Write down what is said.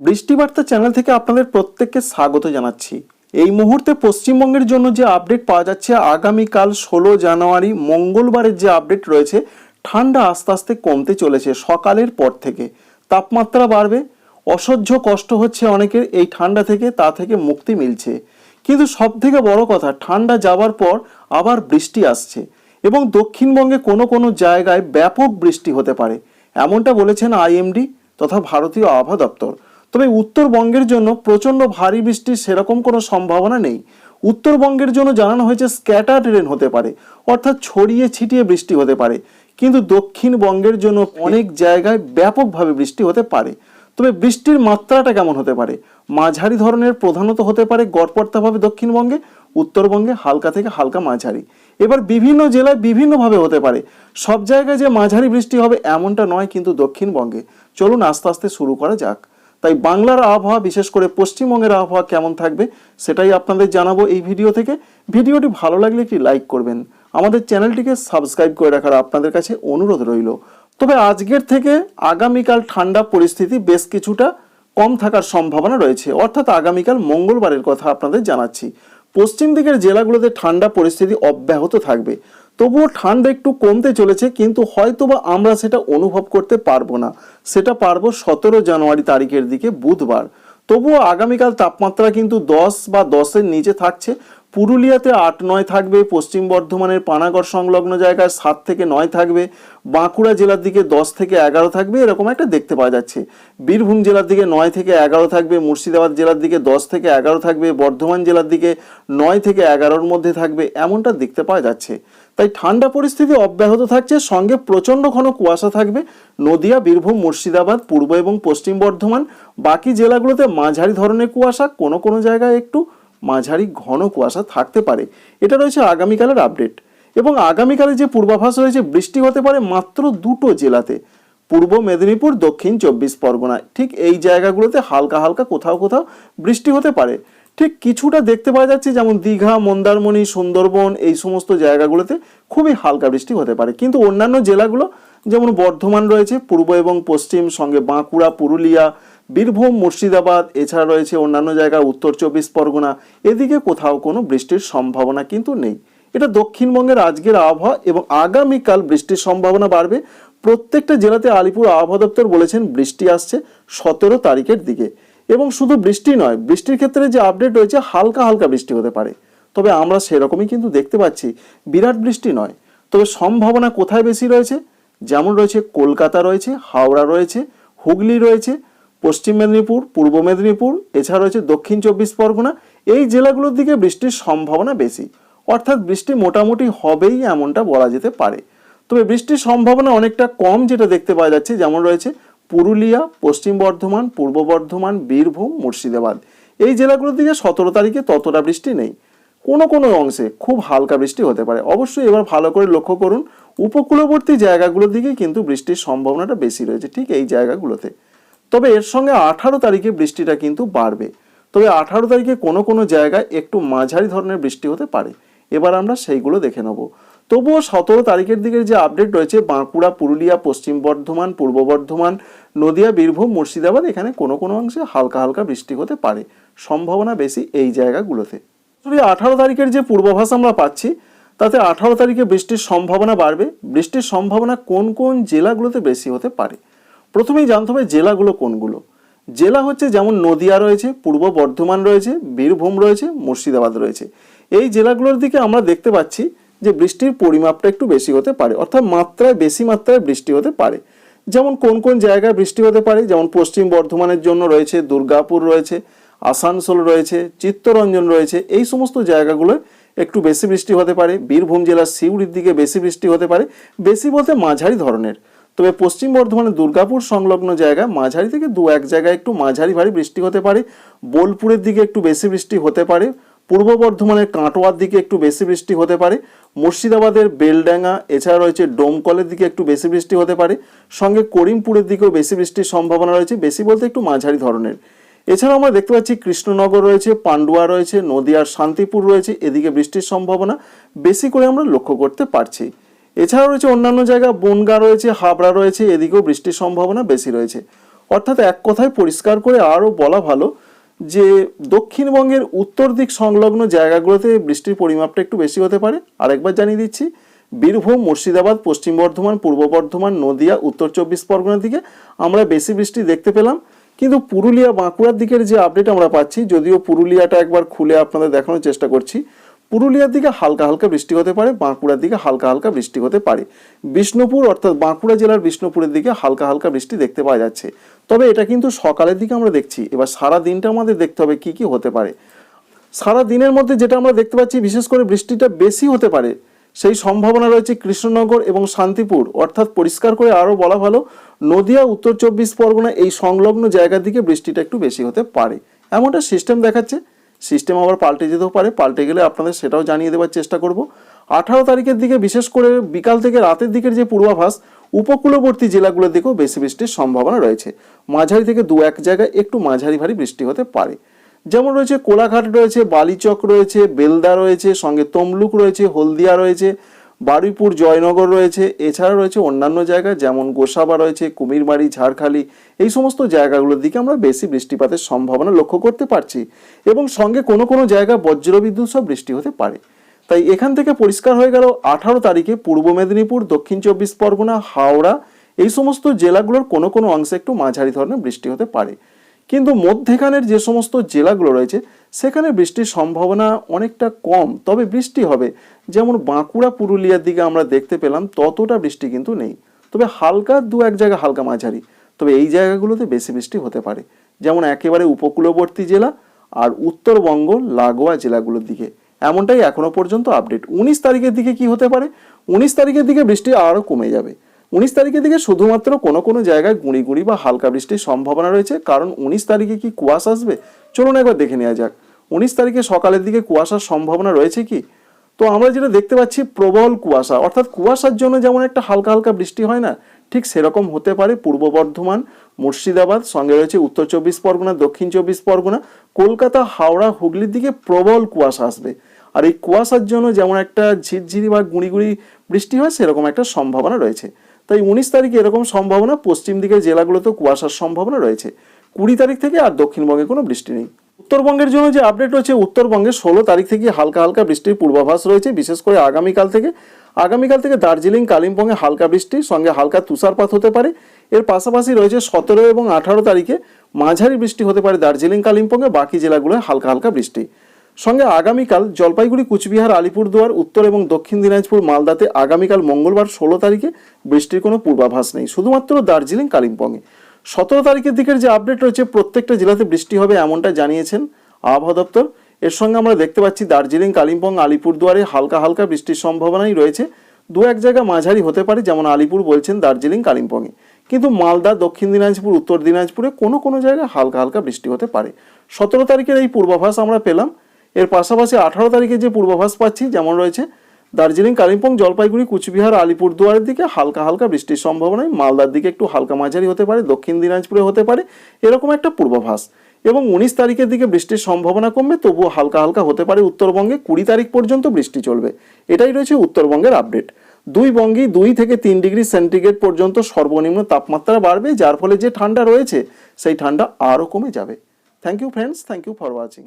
বৃষ্টিবার্তা channel থেকে আপনাদের প্রত্যেককে স্বাগত জানাচ্ছি। এই মুহূর্তে পশ্চিমবঙ্গের জন্য যে আপডেট পাওয়া যাচ্ছে, আগামীকাল ষোলো জানুয়ারি মঙ্গলবারের যে আপডেট রয়েছে, ঠান্ডা আস্তে আস্তে কমতে চলেছে সকালের পর থেকে। তাপমাত্রা বাড়বে, অসহ্য কষ্ট হচ্ছে অনেকের এই ঠান্ডা থেকে, তা থেকে মুক্তি মিলছে। কিন্তু সব থেকে বড় কথা, ঠান্ডা যাওয়ার পর আবার বৃষ্টি আসছে এবং দক্ষিণবঙ্গে কোনো কোনো জায়গায় ব্যাপক বৃষ্টি হতে পারে, এমনটা বলেছেন আইএমডি তথা ভারতীয় আবহাওয়া দপ্তর। তবে উত্তরবঙ্গের জন্য প্রচণ্ড ভারী বৃষ্টির সেরকম কোনো সম্ভাবনা নেই। উত্তরবঙ্গের জন্য জানানো হয়েছে স্ক্যাটার রেন হতে পারে, অর্থাৎ ছড়িয়ে ছিটিয়ে বৃষ্টি হতে পারে। কিন্তু দক্ষিণবঙ্গের জন্য অনেক জায়গায় ব্যাপকভাবে বৃষ্টি হতে পারে। তবে বৃষ্টির মাত্রাটা কেমন হতে পারে? মাঝারি ধরনের প্রধানত হতে পারে গড়পড়তাভাবে দক্ষিণবঙ্গে, উত্তরবঙ্গে হালকা থেকে হালকা মাঝারি। এবার বিভিন্ন জেলায় বিভিন্নভাবে হতে পারে। সব জায়গায় যে মাঝারি বৃষ্টি হবে এমনটা নয় কিন্তু দক্ষিণবঙ্গে। চলুন আস্তে আস্তে শুরু করা যাক। তাই বাংলার আবহাওয়া, বিশেষ করে পশ্চিমবঙ্গের আবহাওয়া কেমন থাকবে সেটাই আপনাদের জানাব এই ভিডিও থেকে। ভিডিওটি ভালো লাগলে একটি লাইক করবেন। আমাদের চ্যানেলটিকে সাবস্ক্রাইব করে রাখার আপনাদের কাছে অনুরোধ রইল। তবে আজকের থেকে আগামীকাল ঠান্ডা পরিস্থিতি বেশ কিছুটা কম থাকার সম্ভাবনা রয়েছে। অর্থাৎ আগামীকাল মঙ্গলবারের কথা আপনাদের জানাচ্ছি। পশ্চিম দিকের জেলাগুলোতে ঠান্ডা পরিস্থিতি অব্যাহত থাকবে। তবুও ঠান্ডা একটু কমতে চলেছে, কিন্তু হয়তোবা আমরা সেটা অনুভব করতে পারব না। সেটা পারব সতেরো জানুয়ারি তারিখের দিকে বুধবার। তবুও আগামীকাল তাপমাত্রা কিন্তু দশ বা দশের নিচে থাকছে পুরুলিয়াতে আট নয় থাকবে, পশ্চিম বর্ধমানের পানাগড় সংলগ্ন জায়গায় সাত থেকে নয় থাকবে, বাঁকুড়া জেলার দিকে দশ থেকে এগারো থাকবে, এরকম একটা দেখতে পাওয়া যাচ্ছে। বীরভূম জেলার দিকে নয় থেকে এগারো থাকবে, মুর্শিদাবাদ জেলার দিকে দশ থেকে এগারো থাকবে, বর্ধমান জেলার দিকে নয় থেকে এগারোর মধ্যে থাকবে, এমনটা দেখতে পাওয়া যাচ্ছে। তাই ঠান্ডা পরিস্থিতি অব্যাহত থাকছে, সঙ্গে প্রচণ্ড ঘন কুয়াশা থাকবে, নদিয়া, বীরভূম, মুর্শিদাবাদ, পূর্ব এবং পশ্চিম বর্ধমান, বাকি জেলাগুলোতে মাঝারি ধরনের কুয়াশা, কোনো কোনো জায়গায় একটু মাঝারি ঘন কুয়াশা থাকতে পারে। এটা রয়েছে আগামীকালের আপডেট। এবং আগামীকালে যে পূর্বাভাস রয়েছে, বৃষ্টি হতে পারে মাত্র দুটো জেলাতে। পূর্ব মেদিনীপুর, দক্ষিণ চব্বিশ পরগনা। ঠিক এই জায়গাগুলোতে হালকা হালকা কোথাও কোথাও বৃষ্টি হতে পারে। ঠিক কিছুটা দেখতে পাওয়া যাচ্ছে, যেমন দীঘা, মন্দারমণি, সুন্দরবন, এই সমস্ত জায়গাগুলোতে খুবই হালকা বৃষ্টি হতে পারে। কিন্তু অন্যান্য জেলাগুলো, যেমন বর্ধমান রয়েছে, পূর্ব এবং পশ্চিম, সঙ্গে বাঁকুড়া, পুরুলিয়া বীরভূম, মুর্শিদাবাদ, এছাড়া রয়েছে অন্যান্য জায়গা উত্তর চব্বিশ পরগনা। এদিকে কোথাও কোনো বৃষ্টির সম্ভাবনা কিন্তু নেই। এটা দক্ষিণবঙ্গের আজকের আবহাওয়া এবং আগামীকাল বৃষ্টির সম্ভাবনা বাড়বে। প্রত্যেকটা জেলাতে আলিপুর আবহাওয়া দপ্তর বলেছেন বৃষ্টি আসছে সতেরো তারিখের দিকে। এবং শুধু বৃষ্টি নয়, বৃষ্টির ক্ষেত্রে যে আপডেট রয়েছে, হালকা হালকা বৃষ্টি হতে পারে। তবে আমরা সেরকমই কিন্তু দেখতে পাচ্ছি, বিরাট বৃষ্টি নয়। তবে সম্ভাবনা কোথায় বেশি রয়েছে? যেমন রয়েছে কলকাতা রয়েছে, হাওড়া রয়েছে, হুগলি রয়েছে পশ্চিম মেদিনীপুর, পূর্ব মেদিনীপুর, এছাড়া রয়েছে দক্ষিণ চব্বিশ পরগনা। এই জেলাগুলোর দিকে বৃষ্টির সম্ভাবনা বেশি। অর্থাৎ বৃষ্টি মোটামুটি হবেই এমনটা বলা যেতে পারে। তবে বৃষ্টির সম্ভাবনা অনেকটা কম যেটা দেখতে পাওয়া যাচ্ছে, যেমন রয়েছে পুরুলিয়া, পশ্চিম বর্ধমান, পূর্ব বর্ধমান, বীরভূম, মুর্শিদাবাদ। এই জেলাগুলোর দিকে সতেরো তারিখে ততটা বৃষ্টি নেই। কোনো কোনো অংশে খুব হালকা বৃষ্টি হতে পারে। অবশ্যই এবার ভালো করে লক্ষ্য করুন, উপকূলবর্তী জায়গাগুলোর দিকে কিন্তু বৃষ্টির সম্ভাবনাটা বেশি রয়েছে ঠিক এই জায়গাগুলোতে। তবে এর সঙ্গে আঠারো তারিখে বৃষ্টিটা কিন্তু বাড়বে। তবে আঠারো তারিখে কোনো কোনো জায়গায় একটু মাঝারি ধরনের বৃষ্টি হতে পারে। এবার আমরা সেইগুলো দেখে নেব। তবুও সতেরো তারিখের দিকের যে আপডেট রয়েছে, বাঁকুড়া, পুরুলিয়া, পশ্চিম বর্ধমান, পূর্ব বর্ধমান, নদিয়া, বীরভূম, মুর্শিদাবাদ, এখানে কোনো কোনো অংশে হালকা হালকা বৃষ্টি হতে পারে। সম্ভাবনা বেশি এই জায়গাগুলোতে। যদি আঠারো তারিখের যে পূর্বাভাস আমরা পাচ্ছি, তাতে আঠারো তারিখে বৃষ্টির সম্ভাবনা বাড়বে। বৃষ্টির সম্ভাবনা কোন কোন জেলাগুলোতে বেশি হতে পারে? প্রথমেই জানতে হবে জেলাগুলো কোনগুলো। জেলা হচ্ছে যেমন নদিয়া রয়েছে, পূর্ব বর্ধমান রয়েছে, বীরভূম রয়েছে, মুর্শিদাবাদ রয়েছে। এই জেলাগুলোর দিকে আমরা দেখতে পাচ্ছি যে বৃষ্টির পরিমাপটা একটু বেশি হতে পারে, অর্থাৎ মাত্রায় বেশি মাত্রায় বৃষ্টি হতে পারে। যেমন কোন কোন জায়গায় বৃষ্টি হতে পারে, যেমন পশ্চিম বর্ধমানের জন্য রয়েছে, দুর্গাপুর রয়েছে, আসানসোল রয়েছে, চিত্তরঞ্জন রয়েছে, এই সমস্ত জায়গাগুলোয় একটু বেশি বৃষ্টি হতে পারে। বীরভূম জেলার সিউড়ির দিকে বেশি বৃষ্টি হতে পারে, বেশি বলতে মাঝারি ধরনের। তবে পশ্চিম বর্ধমানের দুর্গাপুর সংলগ্ন জায়গায় মাঝারি থেকে দু এক জায়গায় একটু মাঝারি ভারী বৃষ্টি হতে পারে। বোলপুরের দিকে একটু বেশি বৃষ্টি হতে পারে। পূর্ব বর্ধমানের কাটোয়ার দিকে একটু বেশি বৃষ্টি হতে পারে। মুর্শিদাবাদের বেলডাঙ্গা, এছাড়া রয়েছে ডোমকলের দিকে একটু বেশি বৃষ্টি হতে পারে। সঙ্গে করিমপুরের দিকেও বেশি বৃষ্টির সম্ভাবনা রয়েছে, বেশি বলতে একটু মাঝারি ধরনের। এছাড়াও আমরা দেখতে পাচ্ছি কৃষ্ণনগর রয়েছে, পান্ডুয়া রয়েছে, নদিয়ার শান্তিপুর রয়েছে, এদিকে বৃষ্টির সম্ভাবনা বেশি করে আমরা লক্ষ্য করতে পারছি। এছাড়া রয়েছে অন্যান্য জায়গা, বনগা রয়েছে, হাবড়া রয়েছে, এদিকেও বৃষ্টির সম্ভাবনা বেশি রয়েছে। অর্থাৎ এক কথায় পরিষ্কার করে আরও বলা ভালো যে দক্ষিণবঙ্গের উত্তর দিক সংলগ্ন জায়গাগুলোতে বৃষ্টির পরিমাপটা একটু বেশি হতে পারে। আরেকবার জানিয়ে দিচ্ছি, বীরভূম, মুর্শিদাবাদ, পশ্চিম বর্ধমান, পূর্ব বর্ধমান, নদিয়া, উত্তর চব্বিশ পরগনার দিকে আমরা বেশি বৃষ্টি দেখতে পেলাম। কিন্তু পুরুলিয়া বাঁকুড়ার দিকের যে আপডেট আমরা পাচ্ছি, যদিও পুরুলিয়াটা একবার খুলে আপনাদের দেখানোর চেষ্টা করছি পুরুলিয়ার দিকে হালকা হালকা বৃষ্টি হতে পারে, বাঁকুড়ার দিকে হালকা হালকা বৃষ্টি হতে পারে। বিষ্ণুপুর অর্থাৎ বাঁকুড়া জেলার বিষ্ণুপুরের দিকে হালকা হালকা বৃষ্টি দেখতে পাওয়া যাচ্ছে। তবে এটা কিন্তু সকালের দিকে আমরা দেখছি। এবার সারা দিনটা আমাদের দেখতে হবে কি কি হতে পারে। সারা দিনের মধ্যে যেটা আমরা দেখতে পাচ্ছি, বিশেষ করে বৃষ্টিটা বেশি হতে পারে, সেই সম্ভাবনা রয়েছে কৃষ্ণনগর এবং শান্তিপুর। অর্থাৎ পরিষ্কার করে আরও বলা ভালো, নদিয়া, উত্তর চব্বিশ পরগনা এই সংলগ্ন জায়গার দিকে বৃষ্টিটা একটু বেশি হতে পারে। এমনটা সিস্টেম দেখাচ্ছে। সিস্টেম আবার পাল্টে যেতেও পারে, পাল্টে গেলে আপনাদের সেটাও জানিয়ে দেওয়ার চেষ্টা করব। আঠারো তারিখের দিকে বিশেষ করে বিকাল থেকে রাতের দিকের যে পূর্বাভাস, উপকূলবর্তী জেলাগুলোর দিকেও বেশি বৃষ্টির সম্ভাবনা রয়েছে। মাঝারি থেকে দু এক জায়গায় একটু মাঝারি ভারী বৃষ্টি হতে পারে। যেমন রয়েছে কোলাঘাট রয়েছে, বালিচক রয়েছে, বেলদা রয়েছে, সঙ্গে তমলুক রয়েছে, হলদিয়া রয়েছে বারুইপুর জয়নগর রয়েছে। এছাড়া রয়েছে অন্যান্য জায়গা যেমন গোসাবা রয়েছে, কুমিরমারি, ঝাড়খালি। এই সমস্ত জায়গাগুলোর দিকে আমরা বেশি বৃষ্টিপাতের সম্ভাবনা লক্ষ্য করতে পারছি এবং সঙ্গে কোনো কোনো জায়গা বজ্রবিদ্যুৎ সব বৃষ্টি হতে পারে। তাই এখান থেকে পরিষ্কার হয়ে গেল আঠারো তারিখে পূর্ব মেদিনীপুর, দক্ষিণ চব্বিশ পরগনা, হাওড়া। এই সমস্ত জেলাগুলোর কোনো কোনো অংশে একটু মাঝারি ধরনের বৃষ্টি হতে পারে। কিন্তু মধ্যেখানের যে সমস্ত জেলাগুলো রয়েছে, সেখানে বৃষ্টির সম্ভাবনা অনেকটা কম, তবে বৃষ্টি হবে। যেমন বাঁকুড়া, পুরুলিয়ার দিকে আমরা দেখতে পেলাম, ততটা বৃষ্টি কিন্তু নেই। তবে হালকা, দু এক জায়গা হালকা মাঝারি। তবে এই জায়গাগুলোতে বেশি বৃষ্টি হতে পারে। যেমন একেবারে উপকূলবর্তী জেলা আর উত্তরবঙ্গ, লাগোয়া জেলাগুলোর দিকে। এমনটাই এখনও পর্যন্ত আপডেট। উনিশ তারিখের দিকে কি হতে পারে? উনিশ তারিখের দিকে বৃষ্টি আরও কমে যাবে। উনিশ তারিখের দিকে শুধুমাত্র কোনো কোনো জায়গায় গুঁড়ি গুঁড়ি বা হালকা বৃষ্টির সম্ভাবনা রয়েছে। কারণ উনিশ তারিখে কি কুয়াশা আসবে? চলুন একবার দেখে নেওয়া যাক। উনিশ তারিখে সকালের দিকে কুয়াশার সম্ভাবনা রয়েছে কি? তো আমরা যেটা দেখতে পাচ্ছি, প্রবল কুয়াশা। অর্থাৎ কুয়াশার জন্য যেমন একটা হালকা হালকা বৃষ্টি হয় না, ঠিক সেরকম হতে পারে পূর্ব বর্ধমান, মুর্শিদাবাদ, সঙ্গে রয়েছে উত্তর চব্বিশ পরগনা, দক্ষিণ চব্বিশ পরগনা, কলকাতা, হাওড়া, হুগলির দিকে প্রবল কুয়াশা আসবে। আর এই কুয়াশার জন্য যেমন একটা ঝিরঝিরি বা গুঁড়ি গুঁড়ি বৃষ্টি হয়, সেরকম একটা সম্ভাবনা রয়েছে। তাই উনিশ তারিখে এরকম সম্ভাবনা পশ্চিম দিকের জেলাগুলোতেও কুয়াশার সম্ভাবনা রয়েছে। কুড়ি তারিখ থেকে আর দক্ষিণবঙ্গে কোনো বৃষ্টি নেই। উত্তরবঙ্গের জন্য যে আপডেট রয়েছে উত্তরবঙ্গে ষোলো তারিখ থেকে হালকা হালকা বৃষ্টির পূর্বাভাস রয়েছে। বিশেষ করে আগামীকাল থেকে আগামীকাল থেকে দার্জিলিং, কালিম্পংয়ে হালকা বৃষ্টি, সঙ্গে হালকা তুষারপাত হতে পারে। এর পাশাপাশি রয়েছে সতেরো এবং আঠারো তারিখে মাঝারি বৃষ্টি হতে পারে দার্জিলিং, কালিম্পংয়ে, বাকি জেলাগুলোয় হালকা হালকা বৃষ্টি। সঙ্গে আগামীকাল জলপাইগুড়ি, কুচবিহার, আলিপুরদুয়ার, উত্তর এবং দক্ষিণ দিনাজপুর, মালদাতে আগামীকাল মঙ্গলবার ষোলো তারিখে বৃষ্টির কোনো পূর্বাভাস নেই। শুধুমাত্র দার্জিলিং, কালিম্পংয়ে। সতেরো তারিখের দিকের যে আপডেট রয়েছে, প্রত্যেকটা জেলাতে বৃষ্টি হবে এমনটা জানিয়েছেন আবহাওয়া দপ্তর। এর সঙ্গে আমরা দেখতে পাচ্ছি দার্জিলিং, কালিম্পং, আলিপুরদুয়ারে হালকা হালকা বৃষ্টির সম্ভাবনাই রয়েছে। দু এক জায়গা মাঝারি হতে পারে, যেমন আলিপুর বলছেন দার্জিলিং, কালিম্পংয়ে। কিন্তু মালদা, দক্ষিণ দিনাজপুর, উত্তর দিনাজপুরে কোনো কোনো জায়গায় হালকা হালকা বৃষ্টি হতে পারে। সতেরো তারিখের এই পূর্বাভাস আমরা পেলাম। এর পাশাপাশি আঠারো তারিখে যে পূর্বাভাস পাচ্ছি, যেমন রয়েছে, দার্জিলিং, কালিম্পং, জলপাইগুড়ি, কুচবিহার, আলিপুরদুয়ারের দিকে হালকা হালকা বৃষ্টির সম্ভাবনায় মালদার দিকে একটু হালকা মাঝারি হতে পারে, দক্ষিণ দিনাজপুরে হতে পারে, এরকম একটা পূর্বাভাস। এবং উনিশ তারিখের দিকে বৃষ্টির সম্ভাবনা কমবে, তবুও হালকা হালকা হতে পারে উত্তরবঙ্গে কুড়ি তারিখ পর্যন্ত বৃষ্টি চলবে। এটাই রয়েছে উত্তরবঙ্গের আপডেট। দুই বঙ্গেই দুই থেকে তিন ডিগ্রি সেন্টিগ্রেড পর্যন্ত সর্বনিম্ন তাপমাত্রা বাড়বে, যার ফলে যে ঠান্ডা রয়েছে, সেই ঠান্ডা আরও কমে যাবে। Thank you friends thank you for watching